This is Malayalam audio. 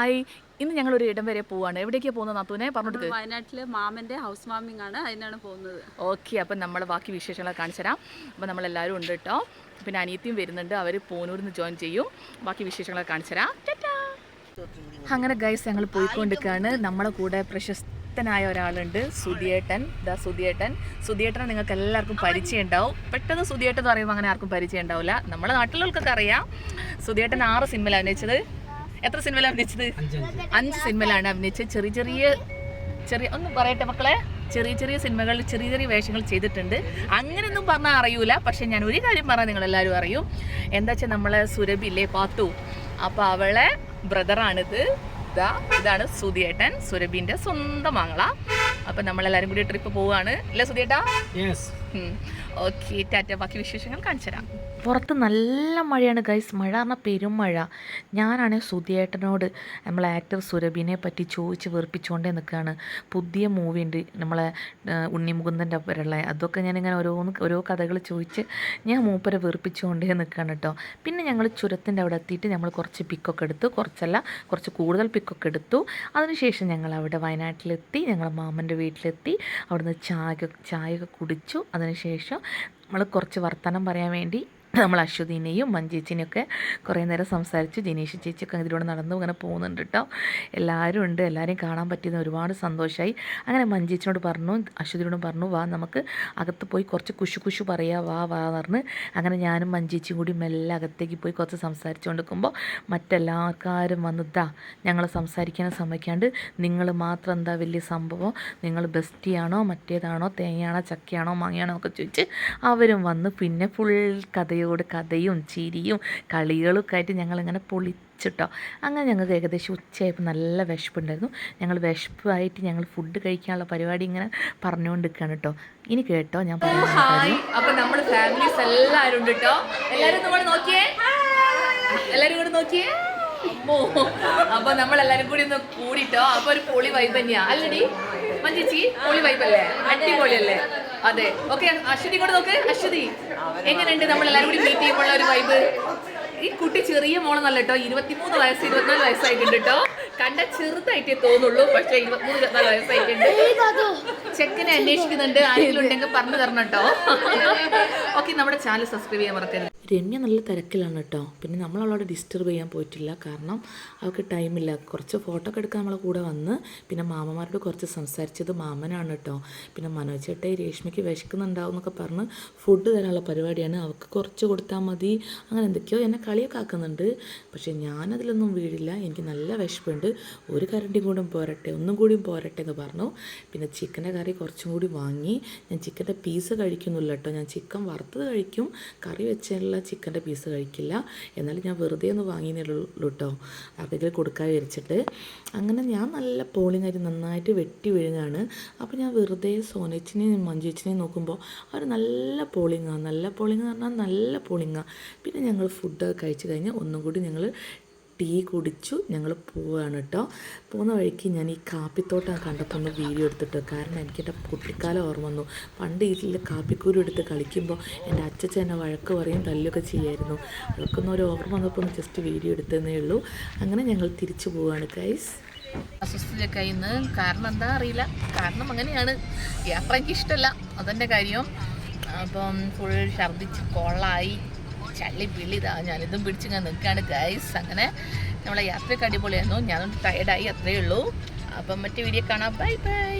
ഹായ്. ഇന്ന് ഞങ്ങൾ ഒരു ഇടം വരെ പോവാണ്. എവിടേക്കാണ് പോകുന്നത് നാത്തൂനെ? പറഞ്ഞിട്ട് വയനാട്ടിൽ മാമന്റെ ഹൗസ് വാമിംഗ് ആണ്. അതിനാണ് പോകുന്നത്. ഓക്കെ അപ്പം നമ്മൾ ബാക്കി വിശേഷങ്ങളൊക്കെ കാണിച്ചു തരാം. അപ്പം നമ്മളെല്ലാവരും ഉണ്ട് കേട്ടോ പിന്നെ അനിയത്തിയും വരുന്നുണ്ട്. അവർ പോനൂരിൽ നിന്ന് ജോയിൻ ചെയ്യും. ബാക്കി വിശേഷങ്ങളൊക്കെ കാണിച്ചു തരാം. അങ്ങനെ ഗൈസ് ഞങ്ങൾ പോയിക്കൊണ്ടിരിക്കുകയാണ് നമ്മളെ കൂടെ പ്രശസ്തനായ ഒരാളുണ്ട്. സുധിയേട്ടൻ. ദാ സുധിയേട്ടൻ. സുധിയേട്ടനെ നിങ്ങൾക്ക് എല്ലാവർക്കും പരിചയം ഉണ്ടാവും. പെട്ടെന്ന് സുധിയേട്ടൻ എന്ന് പറയുമ്പോൾ അങ്ങനെ ആർക്കും പരിചയം ഉണ്ടാവില്ല. നമ്മുടെ നാട്ടിലുള്ളവർക്കൊക്കെ അറിയാം. സുധിയേട്ടൻ ആറ് സിനിമയിലാണ് അഭിനയിച്ചത്. എത്ര സിനിമയിലാണ് അഭിനയിച്ചത്? അഞ്ച് സിനിമയിലാണ് അഭിനയിച്ചത്. ചെറിയ ചെറിയ ചെറിയ ഒന്ന് പറയട്ടെ മക്കളെ. ചെറിയ ചെറിയ സിനിമകളിൽ ചെറിയ ചെറിയ വേഷങ്ങൾ ചെയ്തിട്ടുണ്ട്. അങ്ങനെയൊന്നും പറഞ്ഞാൽ അറിയൂല. പക്ഷെ ഞാൻ ഒരു കാര്യം പറഞ്ഞാൽ നിങ്ങൾ എല്ലാവരും അറിയും. എന്താ വെച്ചാൽ നമ്മളെ സുരഭി ഇല്ലേ പാത്തു? അപ്പോൾ അവളെ ബ്രദറാണിത്. ഇതാ ഇതാണ് സുധിയേട്ടൻ സുരഭിന്റെ സ്വന്തം മംഗള അപ്പം നമ്മളെല്ലാവരും കൂടി ട്രിപ്പ് പോവുകയാണ് അല്ലേ സുധിയേട്ടാ? ഓക്കെ ടാറ്റ. ബാക്കി വിശേഷങ്ങൾ കാണിച്ചു തരാം പുറത്ത് നല്ല മഴയാണ് ഗൈസ് മഴ പറഞ്ഞാൽ പെരും മഴ. ഞാനാണെങ്കിൽ സുധിയേട്ടനോട് നമ്മളെ ആക്ടർ സുരഭിനെ പറ്റി ചോദിച്ച് വെറുപ്പിച്ചുകൊണ്ടേ നിൽക്കുകയാണ് പുതിയ മൂവി ഉണ്ട് നമ്മളെ ഉണ്ണി ഉണ്ണിമുകുന്ദന്റെ ഒപ്പരമുള്ള അതൊക്കെ ഞാനിങ്ങനെ ഓരോന്ന് ഓരോ കഥകൾ ചോദിച്ച് ഞാൻ മൂപ്പരെ വെറുപ്പിച്ചുകൊണ്ടേ നിൽക്കുകയാണ് കേട്ടോ പിന്നെ ഞങ്ങൾ ചുരത്തിന്റെ അവിടെ എത്തിയിട്ട് നമ്മൾ കുറച്ച് പിക്കൊക്കെ എടുത്തു. കുറച്ചല്ല കുറച്ച് കൂടുതൽ പിക്കൊക്കെ എടുത്തു. അതിനുശേഷം ഞങ്ങൾ അവിടെ വയനാട്ടിലെത്തി. ഞങ്ങൾ മാമന്റെ വീട്ടിലെത്തി. അവിടുന്ന് ചായ ചായ കുടിച്ചു. അതിനുശേഷം നമ്മൾ കുറച്ച് വർത്തനം പറയാൻ വേണ്ടി നമ്മൾ അശ്വതിനെയും മഞ്ചേച്ചിനെയും ഒക്കെ കുറേ നേരം സംസാരിച്ചു ജിനീഷ് ചേച്ചിയൊക്കെ ഇതിലൂടെ നടന്നു അങ്ങനെ പോകുന്നുണ്ട് കേട്ടോ. എല്ലാവരും ഉണ്ട്. എല്ലാവരെയും കാണാൻ പറ്റിയത് ഒരുപാട് സന്തോഷമായി അങ്ങനെ മഞ്ചേച്ചിനോട് പറഞ്ഞു അശ്വതിനോട് പറഞ്ഞു വാ നമുക്ക് അകത്ത് പോയി കുറച്ച് കുശു കുശു പറയാ വാ വാ പറഞ്ഞ് അങ്ങനെ ഞാനും മഞ്ചേച്ചിയും കൂടി മെല്ലെ അകത്തേക്ക് പോയി കുറച്ച് സംസാരിച്ചുകൊണ്ടിരിക്കുമ്പോൾ മറ്റെല്ലാവർക്കാരും വന്നിതാ ഞങ്ങൾ സംസാരിക്കാനും സമ്മതിക്കാണ്ട് നിങ്ങൾ മാത്രം എന്താ വലിയ സംഭവം? നിങ്ങൾ ബെസ്റ്റിയാണോ? മറ്റേതാണോ? തേങ്ങയാണോ? ചക്കയാണോ? മാങ്ങയാണോ? ഒക്കെ ചോദിച്ച് അവരും വന്ന് പിന്നെ ഫുൾ കഥയോട് കഥയും ചിരിയും കളികളും ഒക്കെ ആയിട്ട് ഞങ്ങളിങ്ങനെ പൊളിച്ചിട്ടോ. അങ്ങനെ ഞങ്ങൾക്ക് ഏകദേശം ഉച്ചയായപ്പോൾ നല്ല വിശപ്പുണ്ടായിരുന്നു. ഞങ്ങൾ വിശപ്പായിട്ട് ഞങ്ങൾ ഫുഡ് കഴിക്കാനുള്ള പരിപാടി ഇങ്ങനെ പറഞ്ഞുകൊണ്ടിരിക്കുകയാണ് കേട്ടോ. ഇനി കേട്ടോ ഞാൻ ഹായ് അപ്പോൾ നമ്മൾ ഫാമിലീസ് എല്ലാവരും ഉണ്ട് കേട്ടോ. എല്ലാവരും നമ്മൾ നോക്കിയേ. എല്ലാവരും കൂടെ നോക്കിയേ. അമ്മോ. അപ്പൊ നമ്മൾ എല്ലാരും കൂടി ഒന്ന് കൂടിട്ടോ. അപ്പൊ ഒരു പൊളി വൈബ് തന്നെയാ. അല്ലടി? മഞ്ചേച്ചി പൊളി വൈബ് അല്ലേ? അടിപൊളിയല്ലേ? അതെ. ഓക്കെ അശ്വതി കൂടെ നോക്ക്. അശ്വതി. എങ്ങനെയുണ്ട് നമ്മൾ എല്ലാവരും കൂടി മീറ്റ് ചെയ്യുമ്പോൾ ഒരു വൈബ് ഈ കുട്ടി ചെറിയ മോളെന്നല്ല കേട്ടോ ഇരുപത്തിമൂന്ന് വയസ്സ് ഇരുപത്തിനാല് വയസ്സായിട്ടുണ്ട് കേട്ടോ. കണ്ട ചെറുതായിട്ടേ തോന്നുള്ളൂ പക്ഷെ ഇരുപത്തിമൂന്ന് ഇരുപത്തിനാല് വയസ്സായിട്ടുണ്ട്. ചെക്കനെ അന്വേഷിക്കുന്നുണ്ട് ആരെങ്കിലും ഉണ്ടെങ്കിൽ പറഞ്ഞു തരണം കേട്ടോ. ഓക്കെ നമ്മുടെ ചാനൽ സബ്സ്ക്രൈബ് ചെയ്യാൻ മറക്കരുത്. രമ്യ നല്ല തിരക്കിലാണ് കേട്ടോ. പിന്നെ നമ്മൾ അവളോട് ഡിസ്റ്റർബ് ചെയ്യാൻ പോയിട്ടില്ല. കാരണം അവൾക്ക് ടൈമില്ല കുറച്ച് ഫോട്ടോ ഒക്കെ എടുക്കാൻ നമ്മളെ കൂടെ വന്ന് പിന്നെ മാമന്മാരോട് കുറച്ച് സംസാരിച്ചത് മാമനാണ് കേട്ടോ. പിന്നെ മനോജ് രേഷ്മയ്ക്ക് വിശക്കുന്നുണ്ടാവും എന്നൊക്കെ പറഞ്ഞ് ഫുഡ് തരാനുള്ള പരിപാടിയാണ്. അവൾക്ക് കുറച്ച് കൊടുത്താൽ മതി. അങ്ങനെ എന്തൊക്കെയോ എന്നെ കളിയൊക്കെ ആക്കുന്നുണ്ട്. പക്ഷേ ഞാനതിലൊന്നും വീഴില്ല. എനിക്ക് നല്ല വിശപ്പുണ്ട്. ഒരു കരണ്ടിയും കൂടും പോരട്ടെ ഒന്നും കൂടിയും പോരട്ടെ എന്ന് പറഞ്ഞു. പിന്നെ ചിക്കന്റെ കറി കുറച്ചും കൂടി വാങ്ങി. ഞാൻ ചിക്കന്റെ പീസ് കഴിക്കുന്നില്ല കേട്ടോ. ഞാൻ ചിക്കൻ വറുത്തത് കഴിക്കും. കറി വെച്ചുള്ള ചിക്കന്റെ പീസ് കഴിക്കില്ല. എന്നാലും ഞാൻ വെറുതെ ഒന്ന് വാങ്ങിയുള്ളൂ കേട്ടോ ആർക്കെങ്കിലും കൊടുക്കാൻ വിചാരിച്ചിട്ട്. അങ്ങനെ ഞാൻ നല്ല പോളിങ് അരി നന്നായിട്ട് വെട്ടി വിഴുങ്ങാണ്. അപ്പോൾ ഞാൻ വെറുതെ സോനച്ചിനെയും മഞ്ജുച്ചിനെയും നോക്കുമ്പോൾ അവർ നല്ല പോളിങ്ങാണ് നല്ല പോളിങ് എന്ന് പറഞ്ഞാൽ നല്ല പോളിങ്ങാണ് പിന്നെ ഞങ്ങൾ ഫുഡ് കഴിച്ച് കഴിഞ്ഞ് ഒന്നും കൂടി ഞങ്ങൾ ടീ കുടിച്ചു ഞങ്ങൾ പോവുകയാണ് കേട്ടോ പോകുന്ന വഴിക്ക് ഞാൻ ഈ കാപ്പിത്തോട്ടം കണ്ടപ്പോൾ ഒന്ന് വീഡിയോ എടുത്തിട്ട്. കാരണം എനിക്ക് എന്റെ കുട്ടിക്കാലം ഓർമ്മ വന്നു. പണ്ട് ഇതിൽ കാപ്പിക്കൂരു എടുത്ത് കളിക്കുമ്പോൾ എന്റെ അച്ഛച്ച എന്നെ വഴക്ക് പറയും തല്ലുകയൊക്കെ ചെയ്യായിരുന്നു. അതൊക്കെ ഒന്ന് ഒരു ഓർമ്മ വന്നപ്പോൾ ഒന്ന് ജസ്റ്റ് വീഡിയോ എടുത്തതേ ഉള്ളൂ. അങ്ങനെ ഞങ്ങൾ തിരിച്ചു പോവുകയാണ് കൈസ് അസ്വസ്ഥതയൊക്കെ ഇന്ന്. കാരണം എന്താ അറിയില്ല. കാരണം അങ്ങനെയാണ്. യാത്ര എനിക്ക് ഇഷ്ടമല്ല അതെന്റെ കാര്യം. അപ്പം ഫുൾ ഛർദ്ദിച്ച് കൊള്ളായി. ചള്ളി പിള്ളിതാ ഞാനിതും പിടിച്ച് ഇങ്ങനെ നിൽക്കുകയാണ് ഗൈസ് അങ്ങനെ നമ്മളെ യാത്രയൊക്കെ അടിപൊളിയായിരുന്നു. ഞാനൊന്ന് ടയർഡായി അത്രയേ ഉള്ളൂ. അപ്പം മറ്റു വീഡിയോ കാണാം. Bye bye